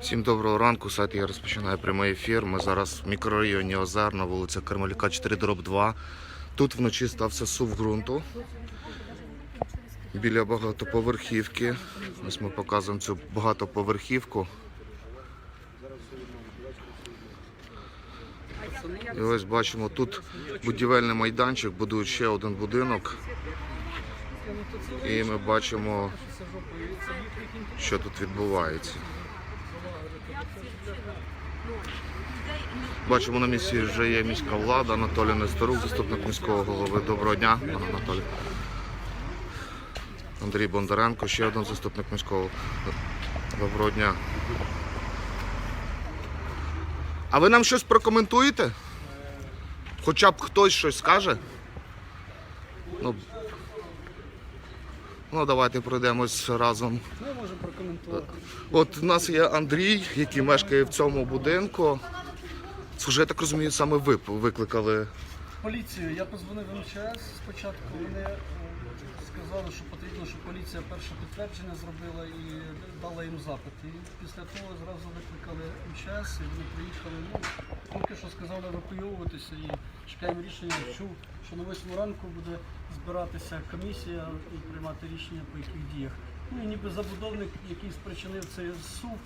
Всім доброго ранку. Сайт я розпочинаю прямий ефір. Ми зараз в мікрорайоні Озерна, вулиця Кармелюка 4 дроб 2. Тут вночі стався сув ґрунту. Біля багатоповерхівки. Ось ми показуємо цю багатоповерхівку. І ось бачимо, тут будівельний майданчик, будують ще один будинок. І ми бачимо, що тут відбувається. Бачимо, на місці вже є міська влада, Анатолій Нестерук, заступник міського голови. Доброго дня, пане Анатолій. Андрій Бондаренко, ще один заступник міського. Доброго дня. А ви нам щось прокоментуєте? Хоча б хтось щось скаже? Ну, ну давайте пройдемось разом. Ми можемо прокоментувати. От у нас є Андрій, який мешкає в цьому будинку. Слушай, я так розумію, саме ви викликали. Поліцію. Я позвонив в МЧС спочатку. Вони сказали, що потрібно, щоб поліція перше підтвердження зробила і дала їм запит. І після того зразу викликали МЧС і вони приїхали. Ну, поки що сказали евакуйовуватися і чекаємо рішення. Чув, що на 8 ранку буде збиратися комісія і приймати рішення по яких діях. Ну і ніби забудовник, який спричинив цей сув,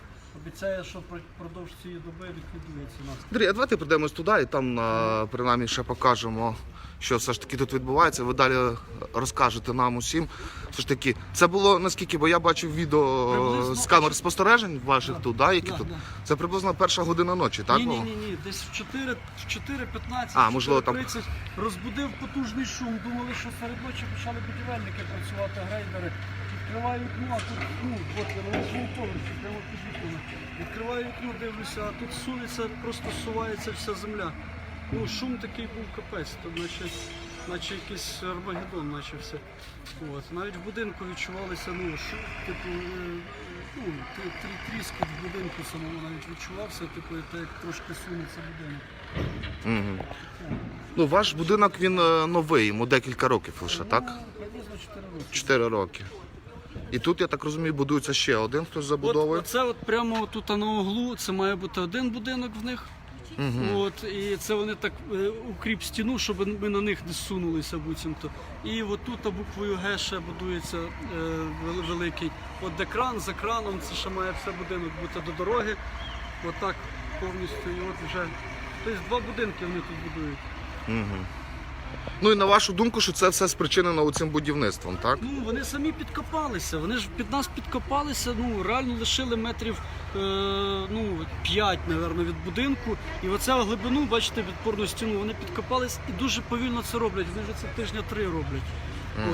обіцяє, що впродовж цієї доби ліквідується нас. Андрій, а давайте прийдемось туди і там а, принаймні ще покажемо, що все ж таки тут відбувається. Ви далі розкажете нам усім. Все ж таки, це було наскільки, бо я бачив відео Приблизно- з камер спостережень ваших Да. тут, да, які Да, тут. да. Це приблизно перша година ночі, так? Ні, ні, ні, ні, десь в 4, в 4.15, А, можливо, там- розбудив потужний шум. Думали, що серед ночі почали будівельники працювати, грейдери. Відкриваю вікно, а тут, ну, от я на восьмому поверсі, прямо під вікнами. Відкриваю вікно, дивлюся, а тут сунеться, просто сувається вся земля. Ну, шум такий був капець, то наче, наче якийсь Армагеддон начався. От. Навіть в будинку відчувалися, ну, шум, типу, е, ну, трі- трі- тріскіт в будинку самому навіть відчувався, типу, це як трошки сунеться будинок. Угу. Ну, ваш будинок він е, новий, йому декілька років лише, так? Ну, приблизно 4 роки. Чотири роки. І тут, я так розумію, будується ще один хтось От, забудовує. оце от прямо тут на углу, це має бути один будинок в них. От, і це вони так е, укріп стіну, щоб ми на них не сунулися буцімто. І от тут буквою Г ще будується е, великий. От де кран, за краном, це ще має все будинок бути до дороги. Отак повністю. І от вже. Тобто два будинки вони тут будують. Ну і на вашу думку, що це все спричинено цим будівництвом, так? Ну, вони самі підкопалися. Вони ж під нас підкопалися, ну реально лишили метрів е, ну, 5, напевно, від будинку. І оця глибину, бачите, відпорну стіну, вони підкопались і дуже повільно це роблять. Вони вже це тижня три роблять.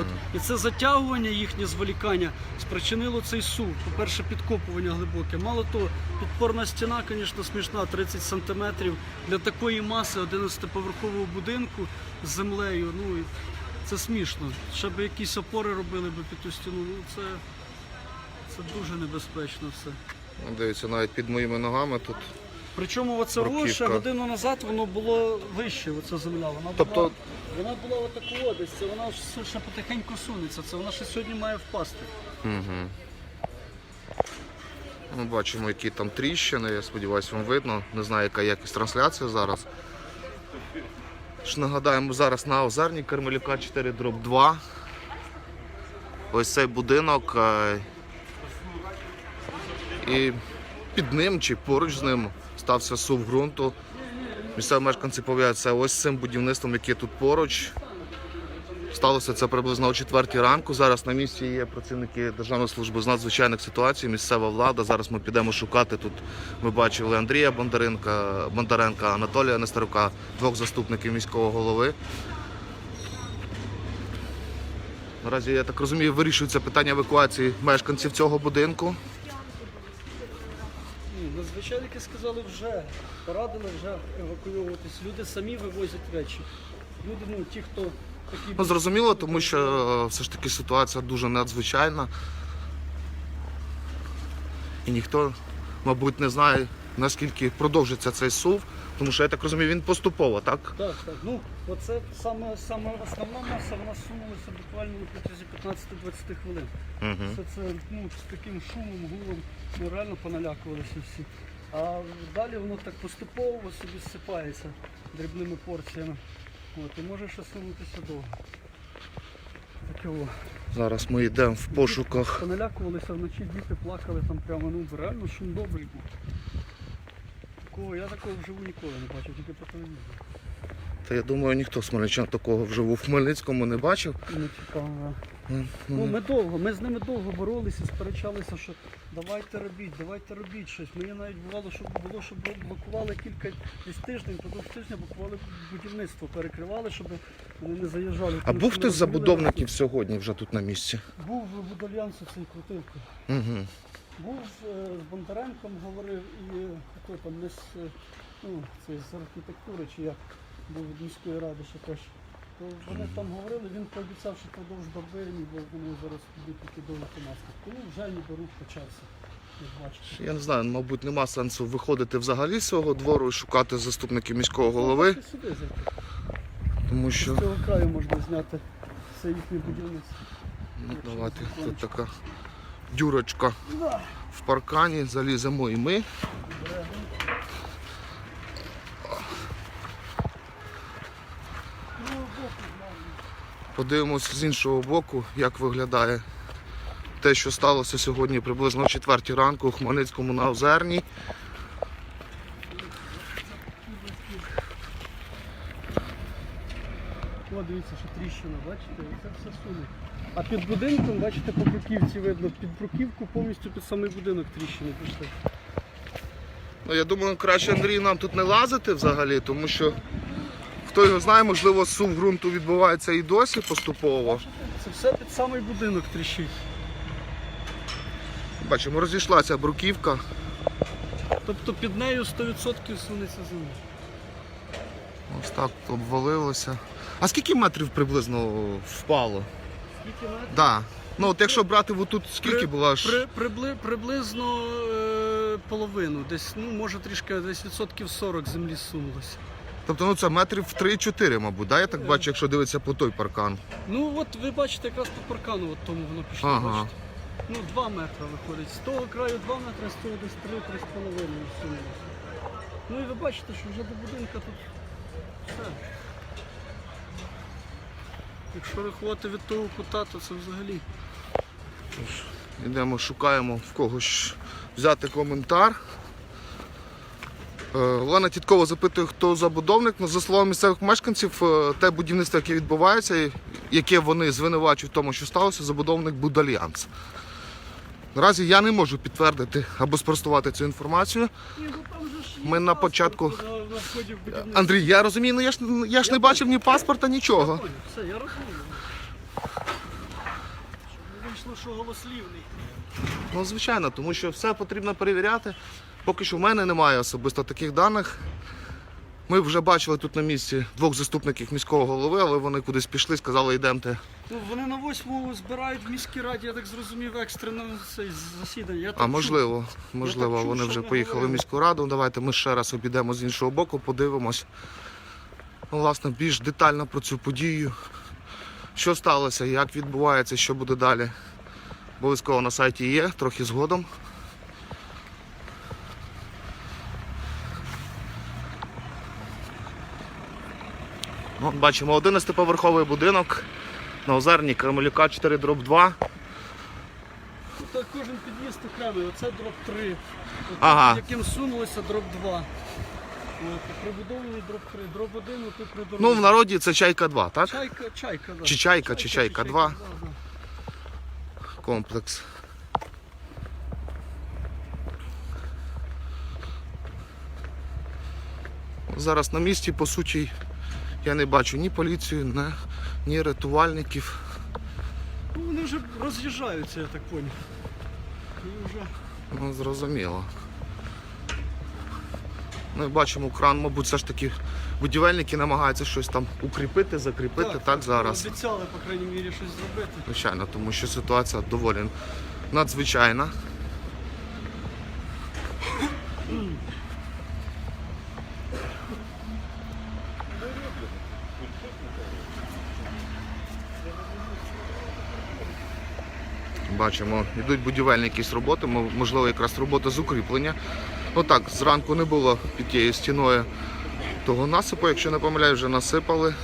От. І це затягування їхнє зволікання спричинило цей сув. По-перше, підкопування глибоке. Мало того, підпорна стіна, звісно, смішна, 30 сантиметрів. Для такої маси 11-поверхового будинку з землею. Ну, це смішно. Ще б якісь опори робили б під ту стіну. Ну, це, це дуже небезпечно все. Ну, Дивіться, навіть під моїми ногами тут. Причому оце Бруківка. ще годину назад воно було вище, оця земля. Вона Тобто- була, вона була отакого десь, це вона ж ще потихеньку сунеться, це вона ще сьогодні має впасти. Угу. Ми бачимо, які там тріщини, я сподіваюся, вам видно. Не знаю, яка якість трансляції зараз. Ж нагадаємо, зараз на Озерній Кармелюка 4 дроб 2. Ось цей будинок. е, І під ним чи поруч з ним стався сув ґрунту. Місцеві мешканці пов'язуються ось цим будівництвом, яке тут поруч. Сталося це приблизно о 4 ранку. Зараз на місці є працівники Державної служби з надзвичайних ситуацій, місцева влада. Зараз ми підемо шукати тут. Ми бачили Андрія Бондаренка, Бондаренка, Анатолія Нестерука, двох заступників міського голови. Наразі, я так розумію, вирішується питання евакуації мешканців цього будинку. Ні, надзвичайники сказали вже, порадили вже евакуйовуватись. Люди самі вивозять речі. Люди, ну ті, хто такі Ну, зрозуміло, тому що е, все ж таки ситуація дуже надзвичайна. І ніхто, мабуть, не знає, наскільки продовжиться цей сув, тому що я так розумію, він поступово, так? Так, так. Ну, оце саме, саме основна маса, вона сунулася буквально на протязі 15-20 хвилин. Угу. Все це ну, з таким шумом, гулом. Ну реально поналякувалися всі. А далі воно так поступово собі зсипається дрібними порціями. От, і може ще сунутися довго. Таке о. Зараз ми йдемо в пошуках. Поналякувалися вночі, діти плакали там прямо, ну реально шум добрий був. Такого, я такого вживу ніколи не бачив, тільки по телевізору. Та я думаю, ніхто смельчан такого вживу в Хмельницькому не бачив. Не цікаво. Ну, Ну, ну, ми довго, ми з ними довго боролися, сперечалися, що давайте робіть, давайте робіть щось. Мені навіть бувало, що було, щоб блокували кілька десь тиждень, продовж тижня блокували будівництво, перекривали, щоб вони не заїжджали. А був хтось з забудовників сьогодні вже тут на місці? Був Будальянсу цей крутилки. Угу. Був е, з Бондаренком, говорив, і е, хто там не з, е, ну, цей, з архітектури, чи як був від міської ради ще теж. То вони там говорили, він пообіцяв, що продовж бабині, бо вони зараз підуть тільки до маски. Тому вже ніби рух почався, як бачите. Я не знаю, мабуть, нема сенсу виходити взагалі з свого двору і шукати заступників міського голови, Можете Сюди зайти. тому З що цього краю можна зняти все їхнє будівництво. ну, давайте тут така дюрочка Да. в паркані, заліземо і ми. Ну, боку, знаю. Подивимось з іншого боку, як виглядає те, що сталося сьогодні приблизно о 4 ранку у Хмельницькому на Озерній. О, дивіться, що тріщина, бачите, це все суне. А під будинком, бачите, по бруківці видно, під бруківку повністю під самий будинок тріщини пішли. Ну, я думаю, краще Андрій нам тут не лазити взагалі, тому що хто його знає, можливо, сув ґрунту відбувається і досі поступово. Це все під самий будинок тріщить. Бачимо, розійшлася бруківка. Тобто під нею 100% сунеться земля. Ось так обвалилося. А скільки метрів приблизно впало? Скільки метрів? Да. Ну от якщо брати отут, скільки При- була ж. При, прибли, приблизно е, половину, десь, ну може трішки десь відсотків 40 землі сунулося. Тобто ну це метрів 3-4, мабуть, да? я так бачу, якщо дивитися по той паркан. Ну от ви бачите, якраз по паркану от тому воно пішло, Ага. бачите. Ну 2 метри виходить. З того краю 2 метри, з того десь 3-3,5 всунулося. Ну і ви бачите, що вже до будинка тут все. Якщо рахувати від того кута, то це взагалі. Йдемо, шукаємо в когось взяти коментар. Е, Олена Тіткова запитує, хто забудовник. Ну, за словами місцевих мешканців, е, те будівництво, яке відбувається, яке вони звинувачують в тому, що сталося, забудовник Будальянс. Наразі я не можу підтвердити або спростувати цю інформацію. Ну Ми на початку-. Андрій, я розумію, ну я ж, я ж не бачив ні паспорта, нічого. Все, я розумію. Щоб не вийшло, що голослівний. Ну, звичайно, тому що все потрібно перевіряти. Поки що в мене немає особисто таких даних. Ми вже бачили тут на місці двох заступників міського голови, але вони кудись пішли, сказали, йдемте. Ну, вони на восьму збирають в міській раді, я так зрозумів, екстрено цей засідання. Я так А чув. можливо, можливо, чув, вони вже поїхали в міську раду. Давайте ми ще раз обійдемо з іншого боку, подивимось. Ну, власне, більш детально про цю подію. Що сталося, як відбувається, що буде далі. Обов'язково на сайті є, трохи згодом. От бачимо 11-поверховий будинок на озерній Кремлюка 4 дроб 2. Ну, так кожен під'їзд окремий, оце дроп 3. От, Ага. Яким сунулося дроп 2. От, прибудований дроп 3. Дроп 1, тут при дорозі. Ну, в народі це чайка 2, так? Чайка, чайка, да. Чи чайка, чи чайка два. да, да. комплекс. Зараз на місці, по суті, я не бачу ні поліцію, ні, ні рятувальників. Ну, вони вже роз'їжджаються, я так поняв. Вже... Ну, зрозуміло. І бачимо кран, мабуть, все ж таки будівельники намагаються щось там укріпити, закріпити так, зараз. Обіцяли, по крайній мірі, щось зробити. Звичайно, тому що ситуація доволі надзвичайна. Бачимо, йдуть будівельні якісь роботи, можливо, якраз робота з укріплення. Ну так, зранку не було під тією стіною того насипу, якщо не помиляю, вже насипали.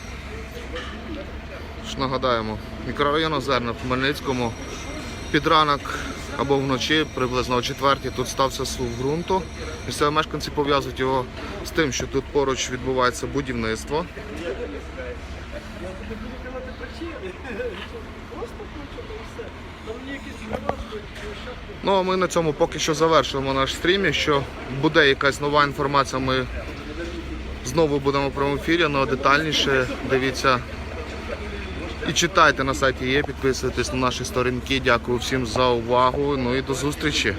Ж нагадаємо, мікрорайон Озерна в Хмельницькому під ранок або вночі, приблизно о четвертій, тут стався сув ґрунту. Місцеві мешканці пов'язують його з тим, що тут поруч відбувається будівництво. Ну а ми на цьому поки що завершуємо наш стрім. Якщо буде якась нова інформація, ми знову будемо в прямому ефірі, але детальніше дивіться і читайте на сайті є, підписуйтесь на наші сторінки. Дякую всім за увагу. Ну і до зустрічі.